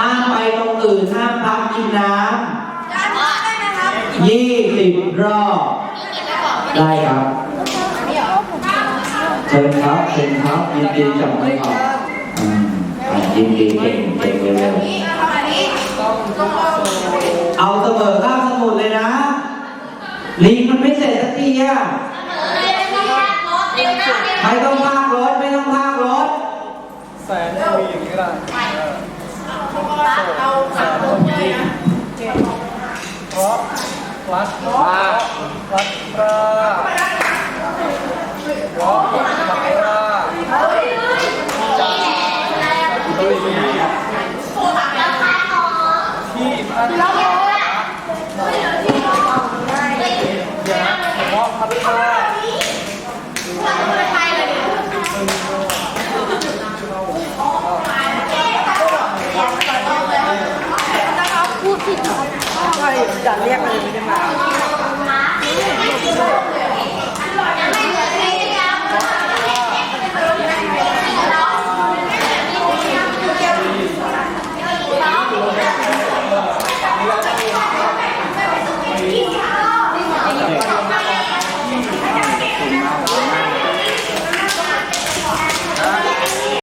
ห้ามไปตรงอื่นห้ามพักกินน้ำยี่สิบรอบ ได้ครับเชิญครับเชิญครับยินดีจับมือครับอืมอะยินดีเก่งเก่งเร็วๆเอาเสมอข้ามสมุดเลยนะลิงมันไม่เสร็จสักทีอะไม่ต้องพากรถไม่ต้องพากรถแสนมีอย่างนี้ละ เพราะรัดมารัดราเพราะรัดราโดยมีที่พันยาเพราะพันรา จากเรียกเลยไม่ได้มา